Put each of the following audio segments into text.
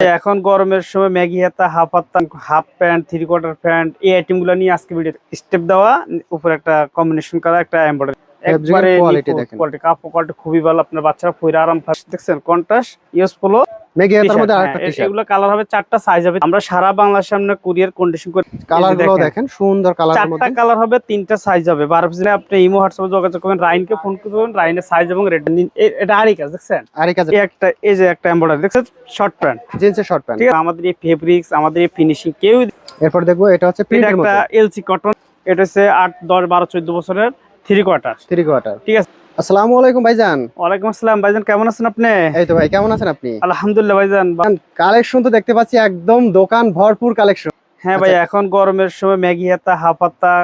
এখন গরমের সময় ম্যাগি হাতা, হাফ হাতা, half pant three quarter pant, এই আইটেমগুলা নিয়ে আজকে ভিডিও স্টেপ দেওয়া, উপরে একটা কম্বিনেশন করা একটা এমব্রয়ডারি একবারে quality দেখেন। কোয়ালিটি কাপড় কোয়ালিটি খুবই ভালো আপনার বাচ্চারা পরে আরাম পাচ্ছে দেখছেন কন্ট্রাস্ট ইউজ হ্যাঁ, টি-শার্ট এগুলো কালার হবে চারটা সাইজ হবে। আমরা সারা বাংলাদেশে আমরা কুরিয়ার কন্ডিশন করে। কালারগুলো দেখেন। সুন্দর কালারের চারটা কালার হবে তিনটা সাইজ হবে। বারো পিস আপনি ইমো হোয়াটসঅ্যাপে যোগাযোগ করবেন রাইনকে ফোন করবেন রাইনের সাইজ এবং রেট এটা আরই কাজ দেখছেন? একটা এই যে একটা এমব্রয়ডারি দেখছেন? শর্ট প্যান্ট জিন্সের শর্ট প্যান্ট আমাদের এই ফেব্রিক্স আমাদের এই ফিনিশিং কেউ এরপর দেখব এটা হচ্ছে প্রিন্টের এলসি কটন এটা হচ্ছে আট দশ বারো চোদ্দ বছরের। থ্রি কোয়ার্টার থ্রি কোয়ার্টার ঠিক আছে। আসসালামু আলাইকুম ভাইজান। ওয়ালাইকুম আসসালাম। ভাইজান কেমন আছেন আপনি? এই তো ভাই কেমন আছেন আপনি? আলহামদুলিল্লাহ ভাইজান। কালেকশন তো দেখতে পাচ্ছি একদম দোকান ভরপুর কালেকশন হ্যাঁ ভাই এখন গরমের সময় ম্যাগি হাতা হাফ হাতা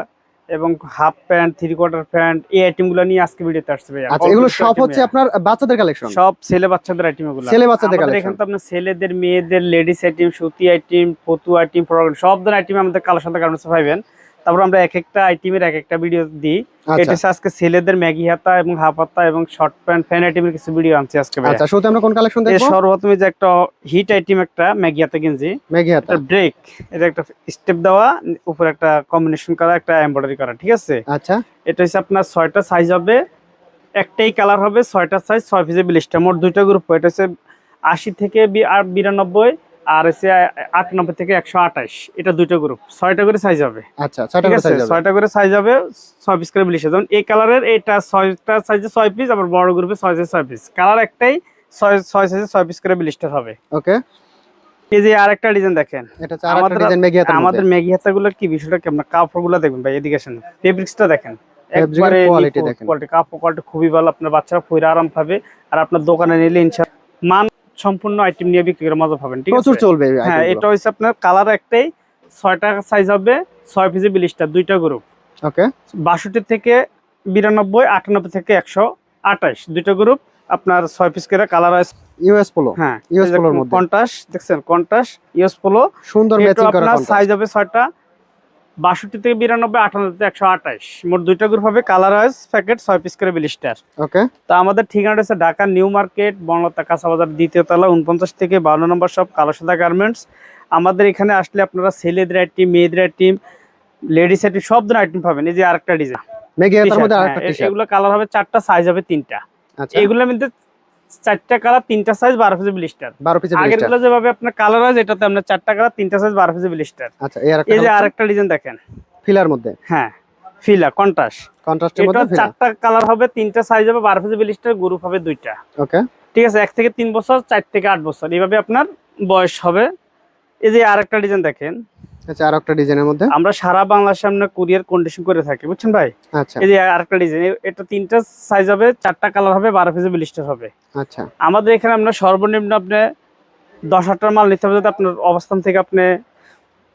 এবং half pant three quarter pant এই আইটেমগুলো নিয়ে আজকে ভিডিওতে আসছে ভাই আচ্ছা এগুলো সব হচ্ছে আপনার বাচ্চাদের কালেকশন সব ছেলে বাচ্চাদের আইটেম এগুলো। ছেলে বাচ্চাদের collection। এখানে তো আপনার ছেলেদের মেয়েদের লেডিস আইটেম সুতি আইটেম ফতু আইটেম সব ধরনের আইটেম আমাদের কালো সাদা গার্মেন্টসে পাইবেন। তারপর আমরা এক একটা আইটেমের এক একটা ভিডিও দিই। এটা আচ্ছা আজকে ছেলেদের ম্যাগি হাতা এবং হাফ হাতা এবং শর্ট প্যান্ট ফ্যান আইটেমের কিছু ভিডিও আনছি আজকে আচ্ছা শুরুতে আমরা কোন কালেকশন দেখব? সর্বপ্রথমে যে একটা হিট আইটেম একটা ম্যাগি হাতা গেঞ্জি মেগি হাতা। ব্রেক এটা একটা স্টেপ দেওয়া উপরে একটা কম্বিনেশন করা একটা এমব্রয়ডারি করা ঠিক আছে? আচ্ছা। এটা হচ্ছে আপনার ছয়টা সাইজ হবে একটাই কালার হবে ছয়টা সাইজ ছয় পিসে বিলিশটা মোট দুইটা গ্রুপ এটা হচ্ছে আশি থেকে বিরানব্বই আর হচ্ছে আটানব্বই থেকে একশো আঠাশ। এটা দুইটা গ্রুপ ছয়টা করে সাইজ হবে। আচ্ছা ছয়টা করে সাইজ হবে। ছয় পিস করে যেমন এই কালারের এটা ছয়টা সাইজে ছয় পিস আবার বড় গ্রুপে ছয় সাইজ ছয় পিস কালার একটাই ছয় ছয় সাইজে ছয় পিস করে হবে। ওকে এই যে আরেকটা ডিজাইন দেখেন। এটা আমাদের- মেগি ম্যাগি হাতাগুলো কি বিষয়টা কেমন কাপড়গুলো দেখবেন ভাই এদিকে আসেন। ফেব্রিক্সটা দেখেন। একবারে quality দেখেন। কোয়ালিটি কাপড় কোয়ালিটি খুবই ভালো আপনার বাচ্চারা পরে আরাম পাবে আর আপনার দোকানে নিলে ইনশাআল্লাহ। মান সম্পূর্ণ আইটেম নিয়ে বিক্রি করে মজা পাবেন ঠিক আছে? প্রচুর চলবে হ্যাঁ এটা হচ্ছে আপনার কালার একটাই ছয়টা সাইজ হবে ছয় পিসে বিলিশটা দুইটা গ্রুপ ওকে বাষট্টি থেকে বিরানব্বই আটানব্বই থেকে একশো আঠাশ দুইটা গ্রুপ আপনার ছয় পিস করে কালার আছে। ইউএস পোলো হ্যাঁ US পোলোর মধ্যে। কন্টাস দেখছেন কন্টাস ইউএস পোলো সুন্দর ম্যাচিং করা আপনার সাইজ হবে ছয়টা বাষট্টি থেকে বিরানব্বই আটান্ন থেকে একশো আঠাশ। মোট দুইটা গ্রুপ হবে কালার ওয়াইজ প্যাকেট ছয় পিস করে বিলিস্টার ওকে তো আমাদের ঠিকানাটা হচ্ছে ঢাকা নিউ মার্কেট বনলতা কাঁচাবাজার দ্বিতীয় তলা উনপঞ্চাশ থেকে বান্ন নম্বর সব কালোসাদা গার্মেন্টস আমাদের এখানে আসলে আপনারা ছেলেদের আইটেম মেয়েদের আইটেম লেডিস আইটেম সব ধরনের আইটেম পাবেন। এই যে আরেকটা ডিজাইন হ্যাঁ, এগুলো কালার হবে চারটা সাইজ হবে তিনটা। আচ্ছা। এগুলোর মধ্যে চারটা কালার তিনটা সাইজ বারো পিসের বিলিস্টার 12 পিসের আগেরগুলো যেভাবে আপনার কালার আছে এটাতে আপনার চারটা কালার তিনটা সাইজ বারো পিসের বিলিস্টার আচ্ছা এই যে আরেকটা ডিজাইন দেখেন। ফিলার মধ্যে? হ্যাঁ ফিলা কন্ট্রাস্ট কন্ট্রাস্টের এটা মধ্যে চারটা কালার হবে তিনটা সাইজ হবে বারো পিসের বিলিস্টার গ্রুপ হবে দুইটা। ওকে ঠিক আছে এক থেকে তিন বছর চার থেকে আট বছর। এইভাবে আপনার বয়স হবে। এই যে আরেকটা ডিজাইন দেখেন। আচ্ছা আরেকটা ডিজাইনের মধ্যে? আমরা সারা বাংলাদেশে আমরা কুরিয়ার কন্ডিশন করে থাকি বুঝছেন ভাই? আচ্ছা। এই যে আরেকটা ডিজাইন এটা তিনটা সাইজ হবে চারটা কালার হবে বারো পিসের বিলিস্টার হবে। আচ্ছা। আমাদের এখানে আপনার সর্বনিম্ন আপনি দশ হাজার মাল নিতে হবে যদি আপনার অবস্থান থেকে আপনি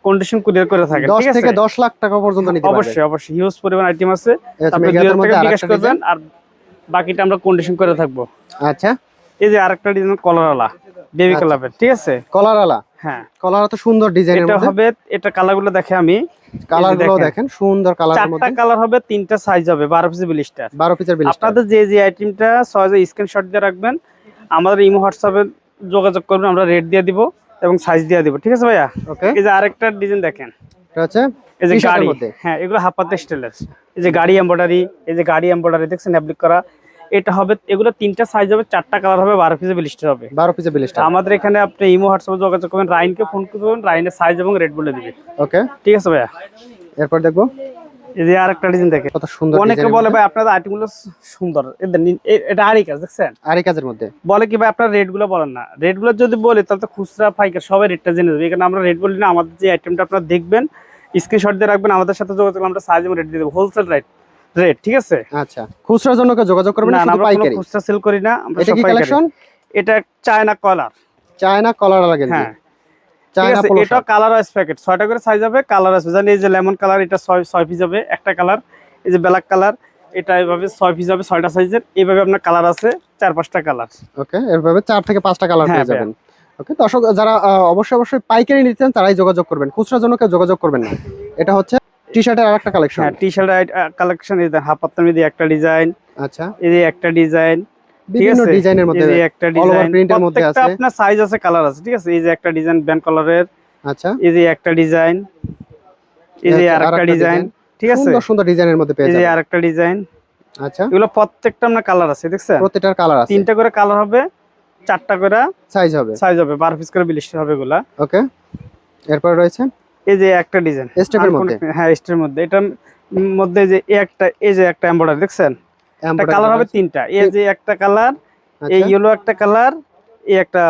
কন্ডিশন কুরিয়ার করে থাকেন 10 ঠিক আছে? থেকে 10 লাখ টাকা পর্যন্ত নিতে অবশ্যই অবশ্যই। হিউজ পরিমাণ আইটেম আছে। আপনি মধ্যে বিকাশ করবেন আর বাকিটা আমরা কন্ডিশন করে থাকব। আচ্ছা। এই যে আরেকটা ডিজাইন কলারওয়ালা বেবি আচ্ছা। ঠিক আছে? কলার আলা। হ্যাঁ। কলার তো সুন্দর ডিজাইনের এটা হবে এটা দেখে আমি। দেখেন। দেখেন সুন্দর কালারের চারটা কালার হবে তিনটা সাইজ হবে বারো পিস বিলিস্টার 12 পিসের blister আপনাদের যে যে আইটেমটা সহজে স্ক্রিনশট দিয়ে রাখবেন আমাদের ইমো হোয়াটসঅ্যাপে যোগাযোগ করবেন আমরা রেট দিয়ে দিব এবং সাইজ দিয়ে দিব ঠিক আছে ভাইয়া? ওকে এই যে আরেকটা ডিজাইন দেখেন। এটা হচ্ছে এই যে গাড়ি হ্যাঁ এগুলো হাফাতে স্টাইলের এই যে গাড়ি এমব্রয়ডারি এই যে গাড়ি এমব্রয়ডারি দেখছেন অ্যাপ্লিক করা। এটা হবে এগুলো তিনটা সাইজ হবে চারটা কালার হবে বারো পিসে বিলিস্টার হবে। 12 পিসের blister আমাদের এখানে আপনি ইমো হোয়াটসঅ্যাপে যোগাযোগ করবেন রাইনকে ফোন করবেন রাইনের সাইজ এবং রেট বলে দিবে। ওকে ঠিক আছে ভাইয়া? এরপর দেখব। এই যে আরেকটা ডিজাইন দেখেন। কত সুন্দর অনেকে বলে ভাই আপনাদের আইটেমগুলো সুন্দর। এদের নি- এ- এটা আরই কাজ দেখছেন? আর কাজের মধ্যে। বলে কি ভাই আপনার রেটগুলো বলেন না। যদি বলি তাহলে তো খুচরা পাইকার সবাই রেটটা জেনে যাবে। এখানে আমরা রেট বলি না আমাদের যে আইটেমটা আপনারা দেখবেন স্ক্রিনশট দিয়ে রাখবেন আমাদের সাথে যোগাযোগ আমরা সাইজ এবং রেট দিয়ে দেবো। হোলসেল রেট রেট ঠিক আছে? আচ্ছা। খুচরার জন্য যোগাযোগ করবেন না আমরা পাইকারি? খুচরা সেল করি না আমরা এটা কি কালেকশন এটা চায়না কলার চায়না কলার গেঞ্জি হ্যাঁ। চায়না পোলো এটা কালার ওয়াইজ প্যাকেট ছয়টা করে সাইজ হবে কালার জানি এই যে লেমন কালার এটা ছয় ছয় পিস হবে একটা কালার এই যে ব্ল্যাক কালার এটা এইভাবে ছয় পিস হবে ছয়টা সাইজের এইভাবে আপনার কালার আছে চার পাঁচটা কালার ওকে এরভাবে চার থেকে পাঁচটা কালার হ্যাঁ, পেয়ে যাবেন। ওকে দর্শক যারা অবশ্যই অবশ্যই পাইকারি নিতে চান তারাই যোগাযোগ করবেন। খুচরার জন্য কেউ যোগাযোগ করবেন না। এটা হচ্ছে টি শার্টের আরেকটা কালেকশন হ্যাঁ টি শার্ট কালেকশন এই হাফ পাত্তার মধ্যে একটা ডিজাইন আচ্ছা। এই যে একটা ডিজাইন বিভিন্ন আছে? ডিজাইনের মধ্যে এই যে একটা ডিজাইন এর মধ্যে প্রত্যেকটা আছে। আপনার সাইজ আছে কালার আছে ঠিক আছে? এই যে একটা ডিজাইন ব্যান্ড কালারের আচ্ছা। এই যে একটা ডিজাইন এই যে আচ্ছা, আরেকটা ডিজাইন ঠিক আছে? সুন্দর সুন্দর ডিজাইনের মধ্যে পেয়ে এই যে আরেকটা ডিজাইন আচ্ছা। এগুলো প্রত্যেকটা আপনার কালার আছে দেখছেন? প্রত্যেকটার কালার আছে। তিনটা করে কালার হবে চারটা করে সাইজ হবে। সাইজ হবে বারো পিস করে বিলিশ হবে এগুলা। ওকে এরপর রয়েছে? এই যে একটা ডিজাইন। স্টেপের মধ্যে? হ্যাঁ স্টেপের মধ্যে। এটার মধ্যে যে একটা এই যে একটা এমব্রয়ডারি দেখছেন? একটা কালার হবে তিনটা। এই যে একটা কালার এই আচ্ছা, ইয়েলো একটা কালার এই একটা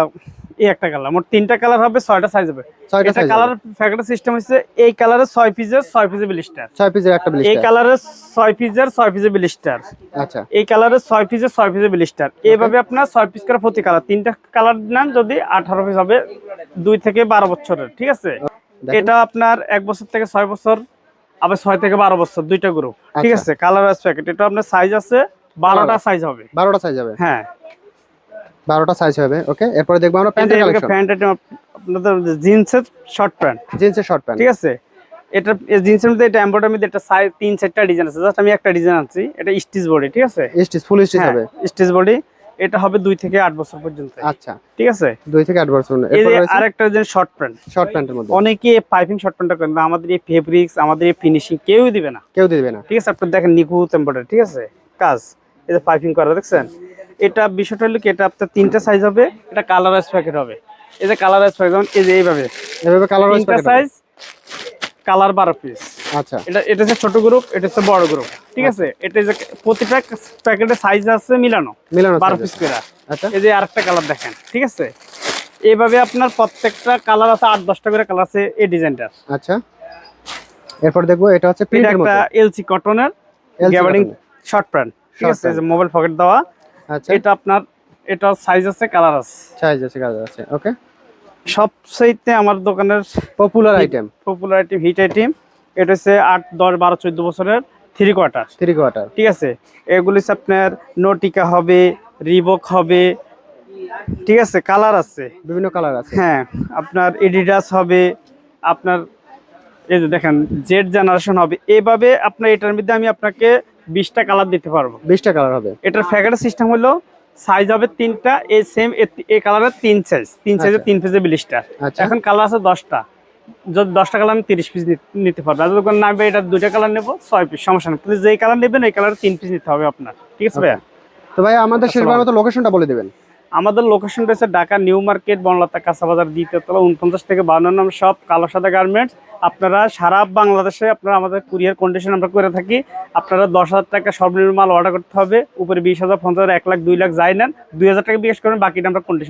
এই একটা কালার মোট তিনটা কালার হবে ছয়টা সাইজ হবে। এটা কালার প্যাকেটের সিস্টেম হচ্ছে এই কালারের ছয় পিসের ছয় পিসের ব্লিস্টার পিসের একটা এই ব্লিস্টার কালারের ছয় পিসের ছয় পিসের ব্লিস্টার আচ্ছা। এই কালারের ছয় পিসের ব্লিস্টার এইভাবে আপনার ছয় পিস করে প্রতি কালার তিনটা কালার নেন যদি আঠারো পিস হবে দুই থেকে বারো বছরের ঠিক আছে। এটা আপনার এক বছর থেকে ছয় বছর আবার ছয় থেকে বারো বছর দুইটা গ্রুপ ঠিক আচ্ছা। আছে? কালার প্যাকেট এটা আপনার সাইজ আছে বারোটা সাইজ হবে। বারোটা সাইজ হবে? হ্যাঁ। বারোটা সাইজ হবে ওকে এরপরে দেখব আমরা প্যান্টের কালেকশন প্যান্ট আইটেম আপনাদের জিন্সের শর্ট প্যান্ট জিন্সের শর্ট প্যান্ট ঠিক আছে? এটা জিন্সের মধ্যে এটা এমব্রয়ডারি মধ্যে একটা সাইজ তিন চারটা ডিজাইন আছে। জাস্ট আমি একটা ডিজাইন আনছি এটা স্টিচ বডি ঠিক আছে? স্টিচ ফুল স্টিচ হবে। স্টিচ বডি এটা হবে দুই থেকে আট বছর পর্যন্ত। আচ্ছা। ঠিক আছে? দুই থেকে আট বছর আরেকটা যে শর্ট প্যান্ট শর্ট প্যান্টের মধ্যে। অনেকে পাইপিং শর্ট প্যান্টটা করেন না আমাদের এই ফেব্রিক্স আমাদের এই ফিনিশিং কেউই দিবে না। কেউ দিবে না। ঠিক আছে? আপনি দেখেন নিখুঁত এমব্রয়ডারি ঠিক আছে? কাজ। এই যে পাইপিং করা দেখছেন? এটা বিষয়টা হলো কি এটা আপনার তিনটা সাইজ হবে এটা কালারাইজ প্যাকেট হবে। এই যে কালারাইজ প্যাকেট এই যে এইভাবে। এভাবে কালার ওয়াইজ তিনটা সাইজ কালার বারো পিস আচ্ছা। এটা এটা হচ্ছে ছোট গ্রুপ এটা হচ্ছে বড় গ্রুপ ঠিক আছে? এটা যে প্রতিটা প্যাকেটের সাইজ আছে মিলানো। মিলানো বারো size পিস করে। আচ্ছা। এই যে আরেকটা কালার দেখেন ঠিক আছে? এইভাবে আপনার প্রত্যেকটা কালার আছে আট দশটা করে কালার আছে এই ডিজাইনটার আচ্ছা। এরপর দেখব এটা হচ্ছে প্রিন্টের একটা মধ্যে এলসি কটনের গ্যাবারিং শর্ট প্যান্ট ঠিক আছে? যে মোবাইল পকেট দেওয়া। আচ্ছা। এটা আপনার এটা সাইজ আছে কালার আছে। সাইজ আছে কালার আছে ওকে সবচাইতে আমার দোকানের popular item popular item hit item এটা হচ্ছে আট দশ বারো চোদ্দ বছরের। থ্রি কোয়ার্টার থ্রি কোয়ার্টার ঠিক আছে? এগুলি আপনার নোটিকা হবে রিবক হবে ঠিক আছে? কালার আছে। বিভিন্ন কালার আছে। হ্যাঁ আপনার এডিডাস হবে আপনার এই যে দেখেন জেড জেনারেশন হবে। এভাবে আপনার এটার মধ্যে আমি আপনাকে বিশটা কালার দিতে পারব। বিশটা কালার হবে। এটার ফ্যাকেট সিস্টেম হলো সাইজ হবে তিনটা এই সেম এই কালারের তিন সাইজ তিন সাইজের আচ্ছা। তিন পিসের বিলিশটা আচ্ছা। এখন কালার আছে দশটা। যদি দশটা কালার আমি তিরিশ পিস নিতে পারব। আর যখন নামবে এটা দুইটা কালার নেব ছয় পিস সমস্যা নেই। কিন্তু যেই কালার নেবেন এই কালার তিন পিস নিতে হবে আপনার। ঠিক আছে ভাইয়া? তো ভাই আমাদের শেষবার মতো লোকেশনটা বলে দিবেন। আমাদের লোকেশন রয়েছে ঢাকা নিউ মার্কেট বনলতা কাঁচাবাজার দ্বিতীয় তলা উনপঞ্চাশ থেকে বান্ন নম্বর সব কালো সাদা গার্মেন্টস আপনারা সারা বাংলাদেশে আপনারা আমাদের কুরিয়ার কন্ডিশন আমরা করে থাকি। আপনারা দশ হাজার টাকা সর্বনিম্ন মাল অর্ডার করতে হবে। উপরে বিশ হাজার পঞ্চাশ হাজার এক লাখ দুই লাখ যাই নেন। দুই হাজার টাকা বিকাশ করেন বাকিটা আমরা কন্ডিশন